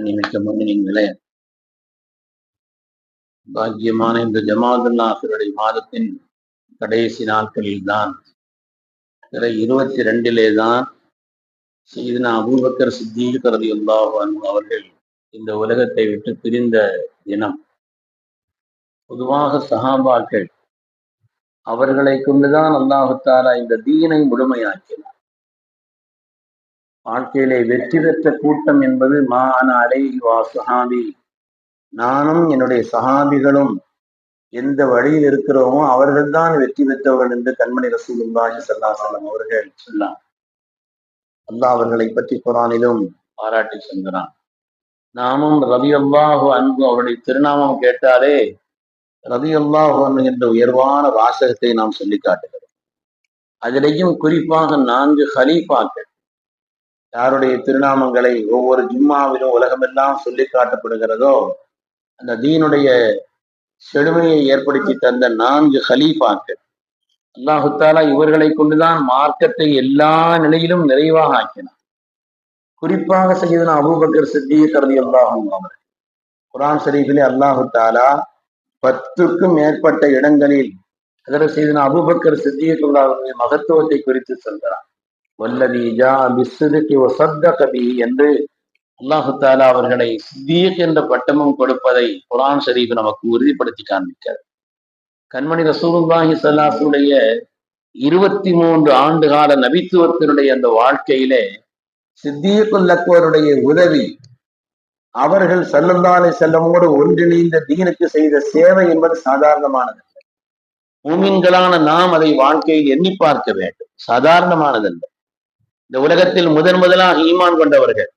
கண்ணிமிக்க நீங்களே பாக்கியமான இந்த ஜமாதுல்லாஹருடைய மாதத்தின் கடைசி நாட்களில் தான் இருபத்தி ரெண்டிலே தான் செய்தினா அபூபக்கர் சித்தீக் ரலியல்லாஹு அவர்கள் இந்த உலகத்தை விட்டு பிரிந்த தினம். பொதுவாக சஹாபாக்கள் அவர்களை கொண்டுதான் அல்லாஹுத்தாரா இந்த தீனை முழுமையாக்கினார். வாழ்க்கையிலே வெற்றி பெற்ற கூட்டம் என்பது மான அலை வா சஹாபி நானும் என்னுடைய சஹாபிகளும் எந்த வழியில் இருக்கிறோமோ அவர்கள்தான் வெற்றி பெற்றவர்கள் என்று கண்மணி ரசூலுல்லாஹி ஸல்லல்லாஹு அவர்கள் சொன்னார். அல்லாஹ் அவர்களை பற்றி குரானிலும் பாராட்டி சென்றான் நாமும் ரவி அல்லாஹு அன்பு அவருடைய திருநாமம் கேட்டாலே ரவி அல்லாஹு அன்பு என்ற உயர்வான வாசகத்தை நாம் சொல்லி காட்டுகிறோம். அதிலேயும் குறிப்பாக நான்கு ஹலீஃபாக்கள் யாருடைய திருநாமங்களை ஒவ்வொரு ஜும்மாவிலும் உலகமெல்லாம் சொல்லி காட்டப்படுகிறதோ அந்த தீனுடைய செழுமையை ஏற்படுத்தி தந்த நான்கு ஹலீஃபாக்கள் அல்லாஹுத்தாலா இவர்களை கொண்டுதான் மார்க்கத்தை எல்லா நிலையிலும் நிறைவாக ஆக்கினார் குறிப்பாக செய்தன அபூபக்கர் சித்திக் கருதி அல்லாஹும் அவர் குரான் ஷரீஃபிலே அல்லாஹு தாலா பத்துக்கும் மேற்பட்ட இடங்களில் அதில் செய்தன அபூபக்கர் சித்திக் மகத்துவத்தை குறித்து சொல்கிறார் வல்லதி ஜா பிஸ்ஸிதுகி வஸத்தக பிஹி என்று அல்லாஹு தாலா அவர்களை சித்தியக் என்ற பட்டமும் கொடுப்பதை குரான் ஷரீப் நமக்கு உறுதிப்படுத்தி காண்பிக்கிறது கண்மணி ரசூலுல்லாஹி சல்லாசுடைய இருபத்தி மூன்று ஆண்டு கால நபித்துவத்தினுடைய அந்த வாழ்க்கையிலே சித்தியக்குல்லக்கோருடைய உதவி அவர்கள் செல்லந்தாலை செல்லமோடு ஒன்றிணைந்த தீனுக்கு செய்த சேவை என்பது சாதாரணமானது மூமின்களான நாம் அதை வாழ்க்கையில் எண்ணி பார்க்க வேண்டும். சாதாரணமானதல்ல. இந்த உலகத்தில் முதன் முதலாக ஈமான் கொண்டவர்கள்.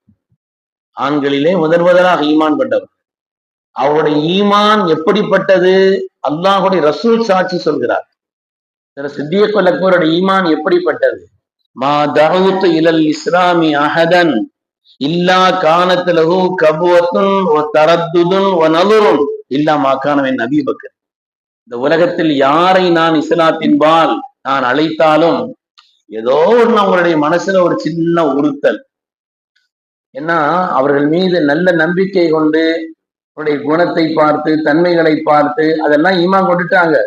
ஆண்களிலே முதன் முதலாக ஈமான் கொண்டவர்கள் அவருடைய ஈமான் எப்படிப்பட்டது? அல்லாஹுடைய ரசூல் சாட்சி சொல்கிறார். சித்திய கொல்லப்போருடைய ஈமான் எப்படிப்பட்டது? மா தகவுத்து இலல் இஸ்லாமி அஹதன் இல்லா காணத்திலகு கபுவத்தும் ஒ தரத்துதுன் ஒ நலுரும் இல்லா மாக்கானவன் நபீபக்கர் இந்த உலகத்தில் யாரை நான் இஸ்லாத்தின்பால் நான் அழைத்தாலும் ஏதோ ஒண்ணு அவங்களுடைய மனசுல ஒரு சின்ன உறுத்தல். ஏன்னா அவர்கள் மீது நல்ல நம்பிக்கை கொண்டு அவருடைய குணத்தை பார்த்து தன்மைகளை பார்த்து அதெல்லாம் ஈமா கொண்டுட்டாங்க.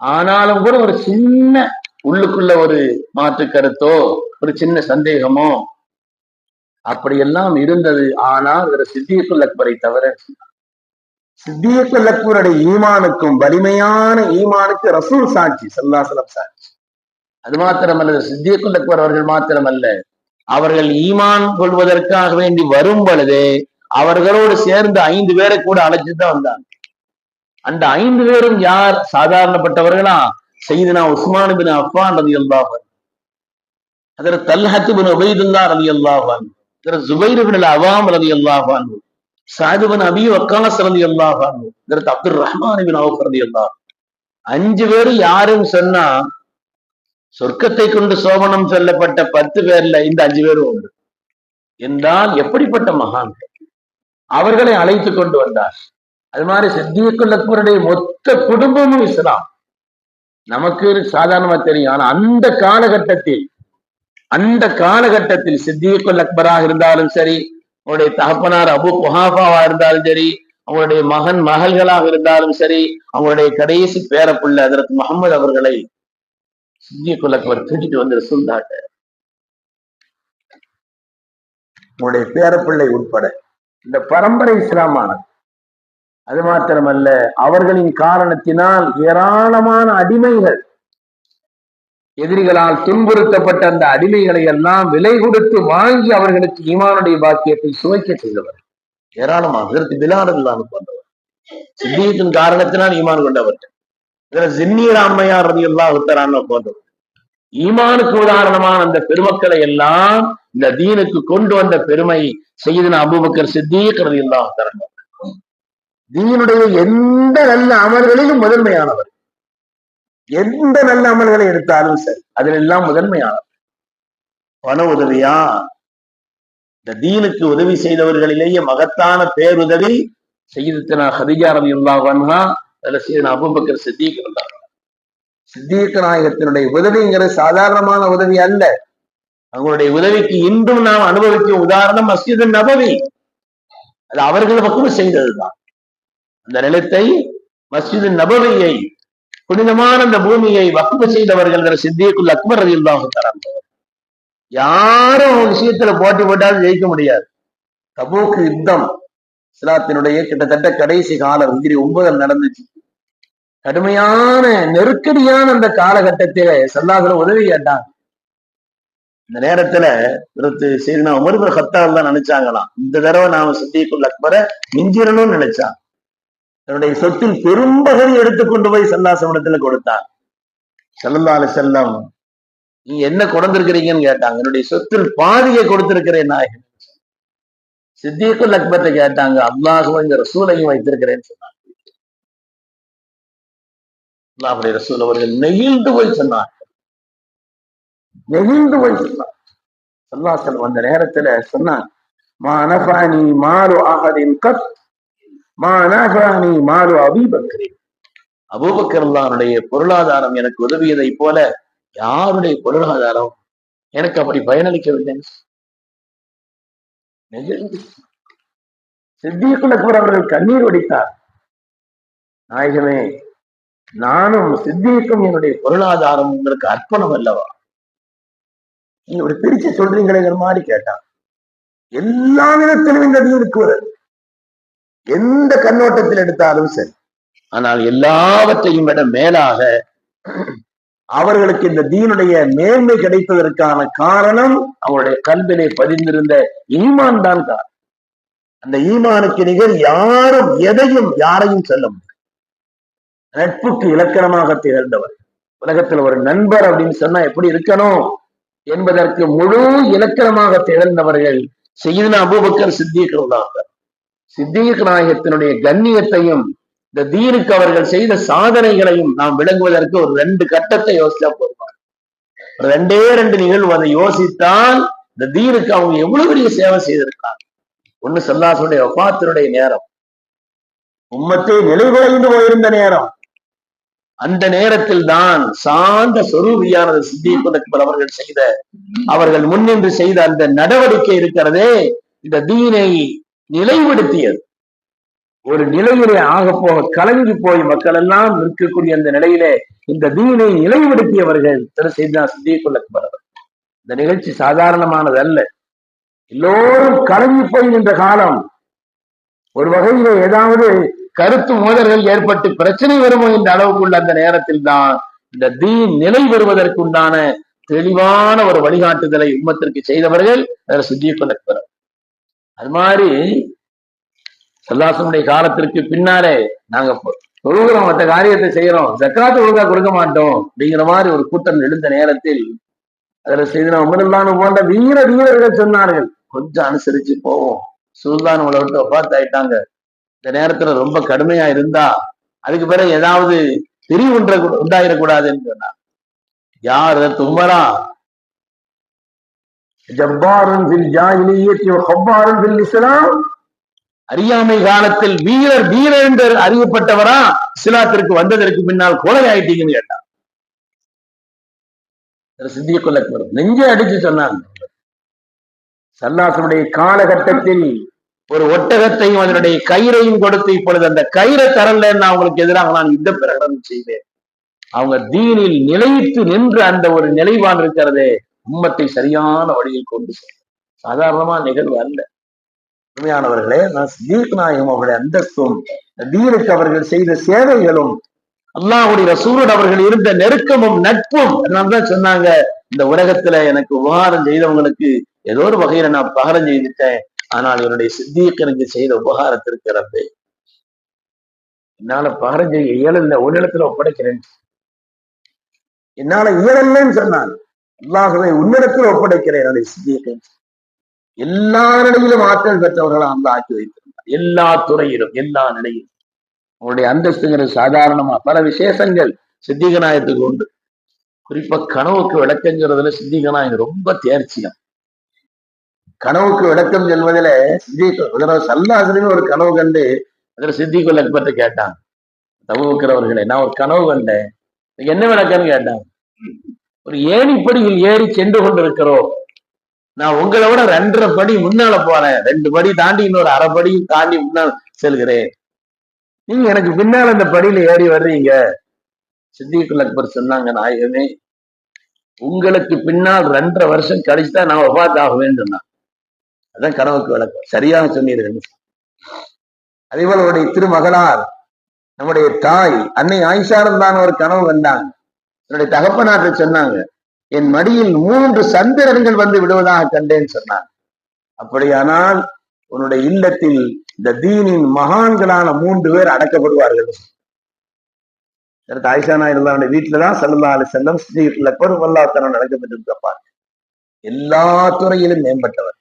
ஆனாலும் கூட ஒரு சின்ன உள்ளுக்குள்ள ஒரு மாற்று கருத்தோ ஒரு சின்ன சந்தேகமோ அப்படியெல்லாம் இருந்தது. ஆனால் ஒரு சித்தியக்குல் அக்பரை தவிர சித்தியக்குல் அக்பருடைய ஈமானுக்கும் வலிமையான ஈமானுக்கு ரசூல் சாட்சி சல்லாசலம் சாட்சி. அது மாத்திரமல்ல சித்தியக்குல் அக்பர் அவர்கள் மாத்திரமல்ல. அவர்கள் ஈமான் கொள்வதற்காக வேண்டி வரும் பொழுது அவர்களோடு சேர்ந்து ஐந்து பேரை கூட அழைச்சுதான் வந்தாங்க. அந்த ஐந்து பேரும் யார்? சாதாரணப்பட்டவர்களா? செய்தனா உஸ்மான் பின் அஃபான் ரதி அல்லாஹன் அதர் தல்ஹத்து பின் உபைதுல்லா ரதி அல்லாஹான் இதில் ஜுபைர் பின் அவாம் ரதி அல்லாஹான் சாது பின் அபி வக்காஸ் ரதி அல்லாஹான் திரு அப்துல் ரஹ்மான் பின் அவுஃப் ரதி அல்லாஹ் அஞ்சு பேரும் யாரும் சொன்னா சொர்க்கத்தை கொண்டு சோபனம் சொல்லப்பட்ட பத்து பேர்ல இந்த அஞ்சு பேரும் உண்டு. என்றால் எப்படிப்பட்ட மகான்? அவர்களை அழைத்து கொண்டு வந்தார். அது மாதிரி சித்தியக்குள் அக்பருடைய மொத்த குடும்பமும் இஸ்லாம். நமக்கு சாதாரணமா தெரியும். ஆனா அந்த காலகட்டத்தில் அந்த காலகட்டத்தில் சித்தியக்குள் அக்பராக இருந்தாலும் சரி அவருடைய தகப்பனார் அபு குஹாஃபாவா இருந்தாலும் சரி அவங்களுடைய மகன் மகள்களாக இருந்தாலும் சரி அவங்களுடைய கடைசி பேரப்புள்ள அதற்கு முகமது அவர்களை சித்தியக்குல் அக்பர் தூக்கிட்டு வந்து ரசூல்லாட்ட உங்களுடைய பேரப்பிள்ளை உட்பட. இந்த பரம்பரை இஸ்லாமானது. அது மாத்திரமல்ல அவர்களின் காரணத்தினால் ஏராளமான அடிமைகள் எதிரிகளால் துன்புறுத்தப்பட்ட அந்த அடிமைகளை எல்லாம் விலை கொடுத்து வாங்கி அவர்களுக்கு ஈமானுடைய பாக்கியத்தை சுவைக்க செய்தவர். ஏராளமாக இதற்கு பிலாடல்லான்னு கொண்டவர் சித்தியத்தின் காரணத்தினால் ஈமான் கொண்டவர். இதுல ஜின்னீர் அம்மையார் ரதி எல்லாம் உத்தரான்னு போன்றவர் ஈமானுக்கு உதாரணமான அந்த பெருமக்களை எல்லாம் இந்த தீனுக்கு கொண்டு வந்த பெருமை செய்தன அபுபக்கர் சித்தீக் ரதி எல்லாம் உத்தரங்க தீனுடைய எந்த நல்ல அமல்களிலும் முதன்மையானவர். எந்த நல்ல அமல்களை எடுத்தாலும் சரி அதில் எல்லாம் முதன்மையானவர். பண உதவியா? இந்த தீனுக்கு உதவி செய்தவர்களிலேயே மகத்தான பேருதவி செய்தித்தனா ஹதிஜா ரவி வன்ஹா அதுல செய்தன அபுபக்கர் சித்திக் இருந்தார். சித்திக நாயகத்தினுடைய உதவிங்கிறது சாதாரணமான உதவி அல்ல. அவங்களுடைய உதவிக்கு இன்றும் நாம் அனுபவிக்கும் உதாரணம் மஸ்ஜித் நபவி. அது அவர்கள் பக்கம் செய்ததுதான். அந்த நிலத்தை மஸ்ஜிது நபவியை புனிதமான அந்த பூமியை வக்குப்பு செய்தவர்கள் சித்தியக்குள் அக்பர் ரதி தராங்க யாரும் விஷயத்துல போட்டி போட்டாலும் ஜெயிக்க முடியாது. தபூக்கு யுத்தம். இஸ்லாத்தினுடைய கிட்டத்தட்ட கடைசி காலம் இந்திரி ஒன்பதில் நடந்துச்சு. கடுமையான நெருக்கடியான அந்த காலகட்டத்தில சல்லாஹுல உதவி கேட்டாங்க. இந்த நேரத்துல இருபத்து சரி நான் உமர்பர் ஹத்தால் தான் நினைச்சாங்களாம். இந்த தடவை நாம சித்திக்குள் அக்பரை மிஞ்சிடணும்னு நினைச்சான் தன்னுடைய சொத்தில் பெரும்பகுதி எடுத்துக்கொண்டு போய் சல்லாசமனத்துல கொடுத்தான் செல்லல்லால செல்லம் நீ என்ன கொடுத்திருக்கிறீங்கன்னு கேட்டாங்க. என்னுடைய சொத்தில் பாதியை கொடுத்திருக்கிறேன் நாயகன். சித்திகுல் அக்பர்ட்ட கேட்டாங்க அல்லாஹும் இந்த ரசூலையும் வைத்திருக்கிறேன்னு சொன்னாங்க. அல்லாஹுடைய ரசூல் அவர்கள் நெகிழ்ந்து போய் சொன்னார் நெகிழ்ந்து போய் சொன்னார் சல்லாசல் வந்த நேரத்துல சொன்னான் மானபாணி மாறு ஆகதின் கத் மா மாறு அபிபக்கரி அபூபக்கர்லானுடைய பொருளாதாரம் எனக்கு உதவியதை போல யாருடைய பொருளாதாரம் எனக்கு அப்படி பயனளிக்கவில்லை? சித்திகுல் அக்பர் அவர்கள் கண்ணீர் வடித்தார். நாயகமே நானும் சித்திக்கும் என்னுடைய பொருளாதாரம் உங்களுக்கு அர்ப்பணம் அல்லவா? நீங்க இப்படி பிரிச்சு சொல்றீங்களேங்கிற மாதிரி கேட்டான். எல்லா விதத்திலும் இந்த தீனுக்கு எந்த கண்ணோட்டத்தில் எடுத்தாலும் சரி. ஆனால் எல்லாவற்றையும் விட மேலாக அவர்களுக்கு இந்த தீனுடைய மேன்மை கிடைப்பதற்கான காரணம் அவருடைய கல்வினை பதிந்திருந்த ஈமான் தான் காரணம். அந்த ஈமானுக்கு நிகர் யாரும் எதையும் யாரையும் சொல்ல முடியும் நட்புக்கு இலக்கணமாக திகழ்ந்தவர். உலகத்துல ஒரு நண்பர் அப்படின்னு சொன்னா எப்படி இருக்கணும்? என்பதற்கு முழு இலக்கணமாக திகழ்ந்தவர்கள் செய்தின அபூபக்கர் சித்திக்கிறாங்க சித்திக நாயகத்தினுடைய கண்ணியத்தையும் இந்த தீனுக்கு அவர்கள் செய்த சாதனைகளையும் நாம் விளங்குவதற்கு ஒரு ரெண்டு கட்டத்தை யோசிச்சா போதும் ரெண்டே ரெண்டு நிகழ்வு. அதை யோசித்தால் இந்த தீனுக்கு அவங்க எவ்வளவு பெரிய சேவை செய்திருக்காங்க ஒண்ணு சல்லாசுடைய ஒப்பாத்தினுடைய நேரம். உம்மத்தை நிலைகுலைந்து போயிருந்த நேரம். அந்த நேரத்தில் தான் சாந்த சொரூபியானது சித்திப்பதற்கு அவர்கள் செய்த அவர்கள் முன்னின்று செய்த அந்த நடவடிக்கை இருக்கிறதே இந்த தீனை நிலைப்படுத்தியது. ஒரு நிலையிலே ஆக போக கலங்கி போய் மக்கள் எல்லாம் நிற்கக்கூடிய அந்த நிலையிலே இந்த தீனை நிலைப்படுத்தியவர்கள் திரு செய்தா சித்திக்குள்ள இந்த நிகழ்ச்சி சாதாரணமானது அல்ல. எல்லோரும் கலங்கி போய் நின்ற காலம். ஒரு வகையில ஏதாவது கருத்து மோதல்கள் ஏற்பட்டு பிரச்சனை வருமோ என்ற அளவுக்குள்ள அந்த நேரத்தில் தான் இந்த தீன் நிலை பெறுவதற்குண்டான தெளிவான ஒரு வழிகாட்டுதலை உம்மத்திற்கு செய்தவர்கள் அதில் சுத்திய அது மாதிரி சல்லாசனுடைய காலத்திற்கு பின்னாலே நாங்க தொழுகிறோம் மற்ற காரியத்தை செய்யறோம் ஜக்காத்து ஒழுங்கா கொடுக்க மாட்டோம் அப்படிங்கிற மாதிரி ஒரு கூட்டம் எழுந்த நேரத்தில் அதுல செய்தான் உமரல்லானு போன்ற வீர வீரர்கள் சொன்னார்கள். கொஞ்சம் அனுசரிச்சு போவோம். சுல்தான் உங்களை விட்டு ஒப்பாத்தாயிட்டாங்க இந்த நேரத்துல ரொம்ப கடுமையா இருந்தா அதுக்கு பிறகு ஏதாவது திரிவு உண்டாயிடக்கூடாதுன்னு சொன்னார். யார் தும்மரா ஜப்பாரும் ஃபில் ஜாஹிலியத்தி ஹப்பாரும் ஃபில் இஸ்லாம். அறியாமை காலத்தில் வீரர் வீரர் என்று அறியப்பட்டவரா? இஸ்லாத்திற்கு வந்ததற்கு பின்னால் கொலை ஆயிட்டீங்கன்னு கேட்டார் சித்திய கொள்ள நெஞ்சை அடிச்சு சொன்னாங்க. சல்லாசனுடைய காலகட்டத்தில் ஒரு ஒட்டகத்தையும் அதனுடைய கயிறையும் கொடுத்து இப்பொழுது அந்த கயிறை தரலன்னு அவங்களுக்கு எதிராக நான் யுத்த பிரகடனம் செய்தேன். அவங்க தீனில் நிலைத்து நின்று அந்த ஒரு நிலைவான் இருக்கிறதே உம்மத்தை சரியான வழியில் கொண்டு செல்லும். சாதாரணமா நிகழ்வு அல்ல. உண்மையானவர்களே நான் நாயகம் அவருடைய அந்தஸ்தும் தீனுக்கு அவர்கள் செய்த சேவைகளும் அல்லாஹுடைய ரசூலோடு அவர்கள் இருந்த நெருக்கமும் நட்பும் தான் சொன்னாங்க இந்த உலகத்துல எனக்கு உபகாரம் செய்தவங்களுக்கு ஏதோ ஒரு வகையில நான் பகரம் செய்துட்டேன். ஆனால் என்னுடைய சித்திக்கு எனக்கு செய்த உபகாரத்திற்கு ரப்பே. என்னால பகரம் செய்ய இயலில் ஒரு இடத்துல ஒப்படைக்கிறேன். என்னால இயலல்லன்னு சொன்னான். அல்லாஹுவை உன்னிடத்தில் ஒப்படைக்கிறேன் என்னுடைய சித்தியத்தை எல்லா நிலையிலும் ஆற்றல் பெற்றவர்களாக அந்த ஆக்கி வைத்திருந்தார். எல்லா துறையிலும் எல்லா நிலையிலும். அவருடைய அந்தஸ்துங்கிறது சாதாரணமா பல விசேஷங்கள் சித்திகநாயகத்துக்கு உண்டு. குறிப்பா கனவுக்கு விளக்கங்கிறதுல சித்திகநாயகம் ரொம்ப தேர்ச்சியம். கனவுக்கு விளக்கம் செல்வதில் சித்தி ஒரு கனவு கண்டு அதுல சித்திக்குள் பற்றி கேட்டான். தவிர்க்கிறவர்களே நான் ஒரு கனவு கண்டேன். என்ன விளக்கம்னு கேட்டான். ஒரு ஏணிப்படியில் ஏறி சென்று கொண்டிருக்கிறோம். நான் உங்களை விட ரெண்டரை படி முன்னால போறேன். ரெண்டு படி தாண்டி இன்னொரு அரை படி தாண்டி முன்னால் செல்கிறேன். நீங்க எனக்கு பின்னால அந்த படியில ஏறி வர்றீங்க. சித்திகுல் அக்பர் சொன்னாங்க நாயகமே உங்களுக்கு பின்னால் ரெண்டரை வருஷம் கழிச்சுதான் நான் ஒபாத் ஆக வேண்டும் அதான் கனவுக்கு விளக்கம் சரியாக சொன்னீர்கள். அதே போல அவருடைய திருமகளார் நம்முடைய தாய் அன்னை ஆயிஷாரம் தான் ஒரு கனவு வந்தாங்க என்னுடைய தகப்பனாற்ற சொன்னாங்க என் மடியில் மூன்று சந்திரன்கள் வந்து விடுவதாக கண்டேன் சொன்னான் அப்படியானால் உன்னுடைய இல்லத்தில் இந்த தீனின் மகான்களான மூன்று பேர் அடக்கப்படுவார்கள். ஆயிஷானா இருந்தாவுடைய வீட்டுலதான் சல்லா அலி செல்லம் ஸ்ரீல பெருமல்லாத்தனம் நடக்கப்பட்டிருப்பார் எல்லா துறையிலும் மேம்பட்டவர்.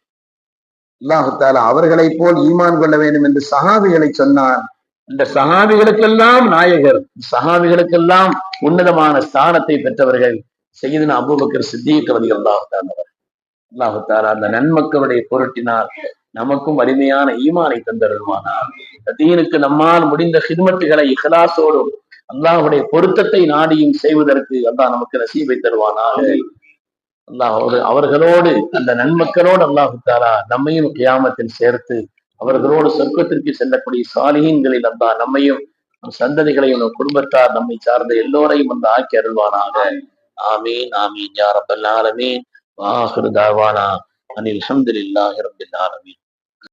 அல்லாஹுத்தால அவர்களை போல் ஈமான் கொள்ள வேண்டும் என்று சகாபிகளை சொன்னான். இந்த சகாபிகளுக்கெல்லாம் நாயகர் சகாபிகளுக்கெல்லாம் உன்னதமான ஸ்தானத்தை பெற்றவர்கள். செய்தின அபூபக்கர் சித்திக வதி அல்லாஹுத்தாரா அந்த நன்மக்களுடைய பொருட்டினால் நமக்கும் வலிமையான ஈமானை தந்தருமானார் தீனுக்கு நம்மால் முடிந்த ஹிதமத்துகளை இஹலாசோடும் அல்லாஹுடைய பொருத்தத்தை நாடியும் செய்வதற்கு அல்லாஹ் நமக்கு நசீபை தருவானாக. அல்லாஹ் அவர்களோடு அந்த நன்மக்களோடு அல்லாஹுத்தாரா நம்மையும் கியாமத்தில் சேர்த்து அவர்களோடு சொர்க்கத்திற்கு செல்லக்கூடிய சாலிகங்களில் அந்த நம்மையும் சந்ததிகளையும் நம் குடும்பத்தார் நம்மை சார்ந்த எல்லோரையும் அந்த ஆக்கி அருள்வானாக. آمين آمين. يا رب العالمين. وآخر دعوانا أن الحمد لله رب العالمين.